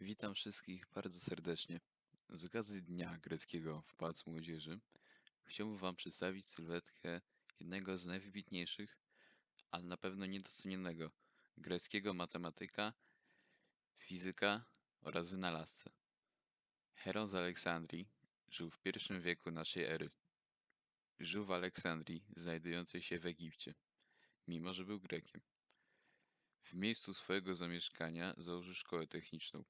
Witam wszystkich bardzo serdecznie. Z okazji Dnia Greckiego w Pałacu Młodzieży chciałbym Wam przedstawić sylwetkę jednego z najwybitniejszych, ale na pewno niedocenionego greckiego matematyka, fizyka oraz wynalazcę. Heron z Aleksandrii żył w I wieku naszej ery. Żył w Aleksandrii, znajdującej się w Egipcie, mimo że był Grekiem. W miejscu swojego zamieszkania założył szkołę techniczną.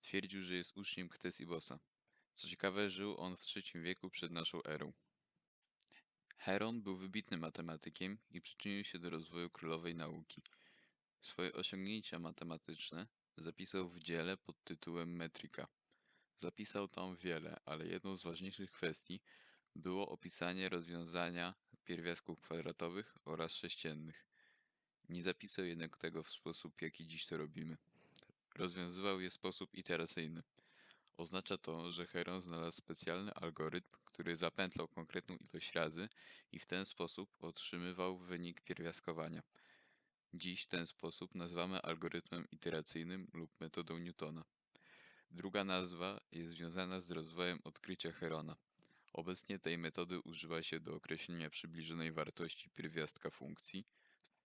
Twierdził, że jest uczniem Ktesibosa. Co ciekawe, żył on w III wieku przed naszą erą. Heron był wybitnym matematykiem i przyczynił się do rozwoju królowej nauki. Swoje osiągnięcia matematyczne zapisał w dziele pod tytułem Metrika. Zapisał tam wiele, ale jedną z ważniejszych kwestii było opisanie rozwiązania pierwiastków kwadratowych oraz sześciennych. Nie zapisał jednak tego w sposób, jaki dziś to robimy. Rozwiązywał je w sposób iteracyjny. Oznacza to, że Heron znalazł specjalny algorytm, który zapętlał konkretną ilość razy i w ten sposób otrzymywał wynik pierwiastkowania. Dziś ten sposób nazywamy algorytmem iteracyjnym lub metodą Newtona. Druga nazwa jest związana z rozwojem odkrycia Herona. Obecnie tej metody używa się do określenia przybliżonej wartości pierwiastka funkcji,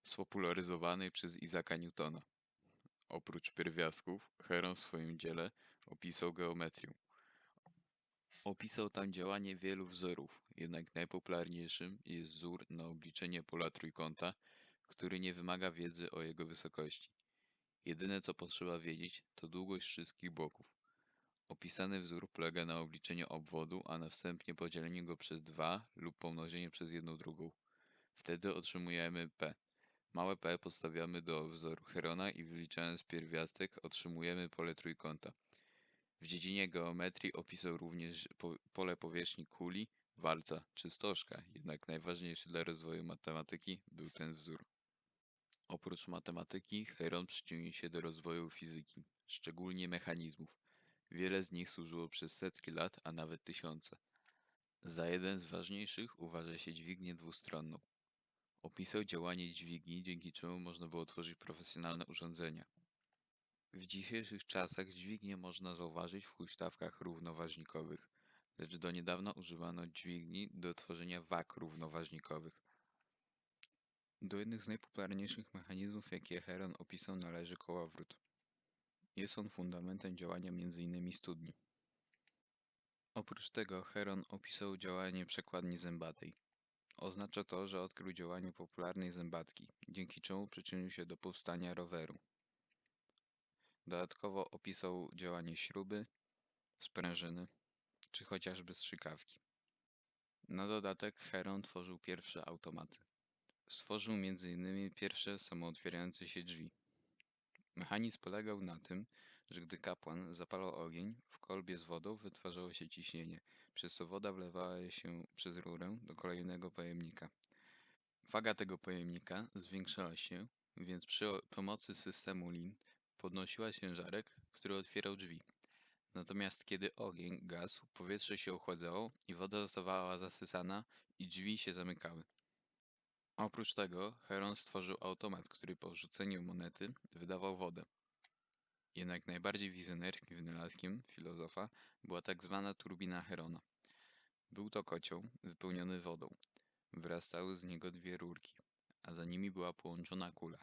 spopularyzowanej przez Isaaca Newtona. Oprócz pierwiastków, Heron w swoim dziele opisał geometrię. Opisał tam działanie wielu wzorów, jednak najpopularniejszym jest wzór na obliczenie pola trójkąta, który nie wymaga wiedzy o jego wysokości. Jedyne co potrzeba wiedzieć, to długość wszystkich boków. Opisany wzór polega na obliczeniu obwodu, a następnie podzieleniu go przez 2 lub pomnożeniu przez jedną drugą. Wtedy otrzymujemy p. Małe p podstawiamy do wzoru Herona i wyliczając pierwiastek otrzymujemy pole trójkąta. W dziedzinie geometrii opisał również po, pole powierzchni kuli, walca czy stożka, jednak najważniejszy dla rozwoju matematyki był ten wzór. Oprócz matematyki, Heron przyczynił się do rozwoju fizyki, szczególnie mechanizmów. Wiele z nich służyło przez setki lat, a nawet tysiące. Za jeden z ważniejszych uważa się dźwignię dwustronną. Opisał działanie dźwigni, dzięki czemu można było tworzyć profesjonalne urządzenia. W dzisiejszych czasach dźwignię można zauważyć w huśtawkach równoważnikowych, lecz do niedawna używano dźwigni do tworzenia wag równoważnikowych. Do jednych z najpopularniejszych mechanizmów, jakie Heron opisał, należy kołowrót. Jest on fundamentem działania m.in. studni. Oprócz tego Heron opisał działanie przekładni zębatej. Oznacza to, że odkrył działanie popularnej zębatki, dzięki czemu przyczynił się do powstania roweru. Dodatkowo opisał działanie śruby, sprężyny czy chociażby strzykawki. Na dodatek Heron tworzył pierwsze automaty. Stworzył m.in. pierwsze samootwierające się drzwi. Mechanizm polegał na tym, że gdy kapłan zapalał ogień, w kolbie z wodą wytwarzało się ciśnienie, przez woda wlewała się przez rurę do kolejnego pojemnika. Waga tego pojemnika zwiększała się, więc przy pomocy systemu lin podnosiła ciężarek, który otwierał drzwi. Natomiast kiedy ogień gasł, powietrze się ochładzało i woda zostawała zasysana i drzwi się zamykały. Oprócz tego Heron stworzył automat, który po wrzuceniu monety wydawał wodę. Jednak najbardziej wizjonerskim wynalazkiem filozofa była tak zwana turbina Herona. Był to kocioł wypełniony wodą. Wyrastały z niego dwie rurki, a za nimi była połączona kula.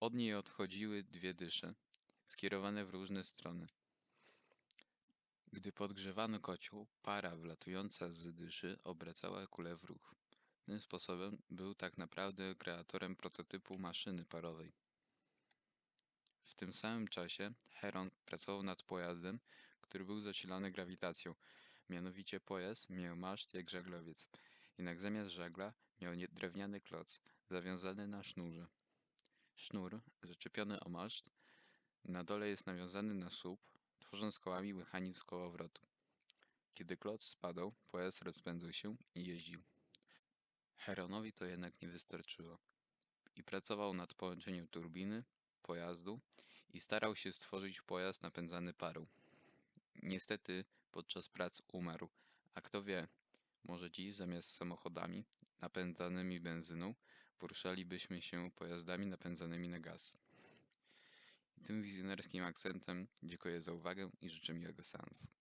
Od niej odchodziły dwie dysze, skierowane w różne strony. Gdy podgrzewano kocioł, para wlatująca z dyszy obracała kulę w ruch. Tym sposobem był tak naprawdę kreatorem prototypu maszyny parowej. W tym samym czasie Heron pracował nad pojazdem, który był zasilany grawitacją. Mianowicie pojazd miał maszt jak żaglowiec, jednak zamiast żagla miał drewniany kloc zawiązany na sznurze. Sznur, zaczepiony o maszt, na dole jest nawiązany na słup, tworząc kołami mechanizm kołowrotu. Kiedy kloc spadał, pojazd rozpędzał się i jeździł. Heronowi to jednak nie wystarczyło i pracował nad połączeniem turbiny, pojazdu i starał się stworzyć pojazd napędzany parą. Niestety podczas prac umarł, a kto wie, może dziś zamiast samochodami napędzanymi benzyną poruszalibyśmy się pojazdami napędzanymi na gaz. Tym wizjonerskim akcentem dziękuję za uwagę i życzę miłego seansu.